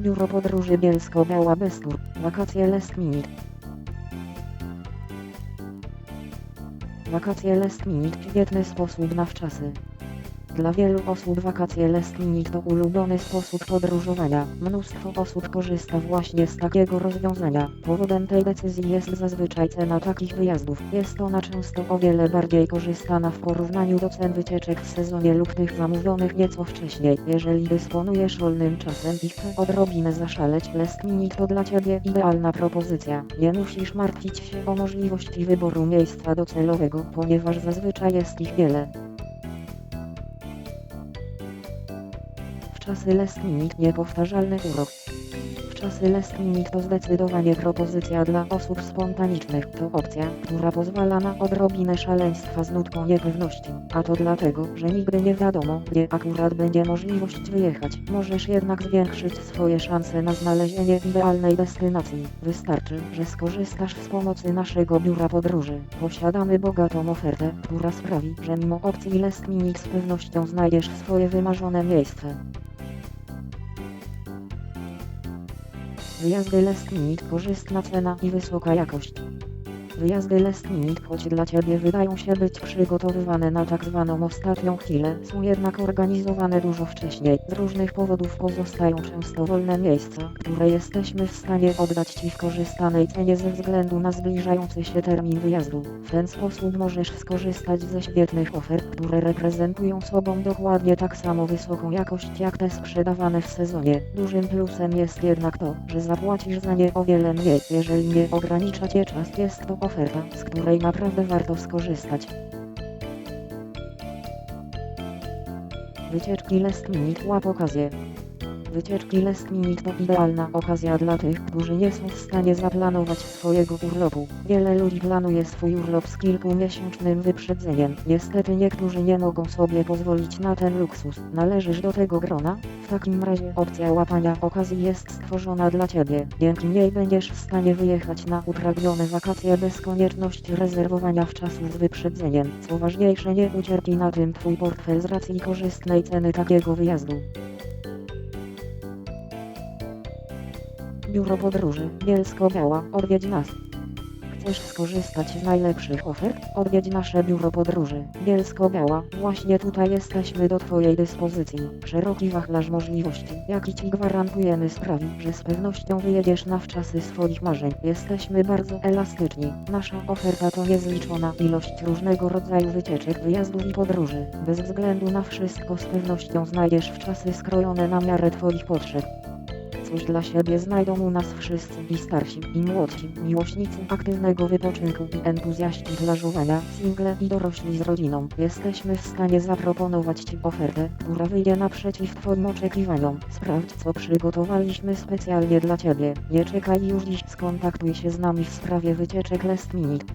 Biuro Podróży Bielsko-Biała Bestur. Wakacje Last Minute. Wakacje Last Minute świetny sposób na wczasy. Dla wielu osób wakacje Minute to ulubiony sposób podróżowania. Mnóstwo osób korzysta właśnie z takiego rozwiązania. Powodem tej decyzji jest zazwyczaj cena takich wyjazdów. Jest ona często o wiele bardziej korzystana w porównaniu do cen wycieczek w sezonie lub tych zamówionych nieco wcześniej. Jeżeli dysponujesz wolnym czasem i chcesz odrobinę zaszaleć, Minute to dla Ciebie idealna propozycja. Nie musisz martwić się o możliwości wyboru miejsca docelowego, ponieważ zazwyczaj jest ich wiele. Czasy Minute niepowtarzalny urok. W czasy Minute to zdecydowanie propozycja dla osób spontanicznych. To opcja, która pozwala na odrobinę szaleństwa z nutką niepewności. A to dlatego, że nigdy nie wiadomo, gdzie akurat będzie możliwość wyjechać. Możesz jednak zwiększyć swoje szanse na znalezienie idealnej destynacji. Wystarczy, że skorzystasz z pomocy naszego biura podróży. Posiadamy bogatą ofertę, która sprawi, że mimo opcji Last z pewnością znajdziesz swoje wymarzone miejsce. Last Minute korzystna cena i wysoka jakość. Wyjazdy Last Minute, choć dla Ciebie wydają się być przygotowywane na tak zwaną ostatnią chwilę, są jednak organizowane dużo wcześniej. Z różnych powodów pozostają często wolne miejsca, które jesteśmy w stanie oddać Ci w korzystanej cenie ze względu na zbliżający się termin wyjazdu. W ten sposób możesz skorzystać ze świetnych ofert, które reprezentują sobą dokładnie tak samo wysoką jakość jak te sprzedawane w sezonie. Dużym plusem jest jednak to, że zapłacisz za nie o wiele mniej. Jeżeli nie ogranicza Cię czas, jest to oferta, z której naprawdę warto skorzystać. Wycieczki Last Minute łap okazję. Wycieczki Last Minute to idealna okazja dla tych, którzy nie są w stanie zaplanować swojego urlopu. Wiele ludzi planuje swój urlop z kilkumiesięcznym wyprzedzeniem. Niestety niektórzy nie mogą sobie pozwolić na ten luksus. Należysz do tego grona? W takim razie opcja łapania okazji jest stworzona dla Ciebie. Dzięki niej będziesz w stanie wyjechać na upragnione wakacje bez konieczności rezerwowania wczasu z wyprzedzeniem. Co ważniejsze nie ucierpi na tym Twój portfel z racji korzystnej ceny takiego wyjazdu. Biuro Podróży Bielsko-Biała odwiedź nas. Chcesz skorzystać z najlepszych ofert? Odwiedź nasze biuro podróży Bielsko-Biała. Właśnie tutaj jesteśmy do Twojej dyspozycji. Szeroki wachlarz możliwości, jaki Ci gwarantujemy sprawi, że z pewnością wyjedziesz na wczasy swoich marzeń. Jesteśmy bardzo elastyczni. Nasza oferta to niezliczona ilość różnego rodzaju wycieczek, wyjazdów i podróży. Bez względu na wszystko z pewnością znajdziesz wczasy skrojone na miarę Twoich potrzeb. Coś dla siebie znajdą u nas wszyscy i starsi, i młodsi, miłośnicy aktywnego wypoczynku i entuzjaści plażowania, single i dorośli z rodziną. Jesteśmy w stanie zaproponować Ci ofertę, która wyjdzie naprzeciw Twoim oczekiwaniom. Sprawdź co przygotowaliśmy specjalnie dla Ciebie. Nie czekaj już dziś, skontaktuj się z nami w sprawie wycieczek Last Minute.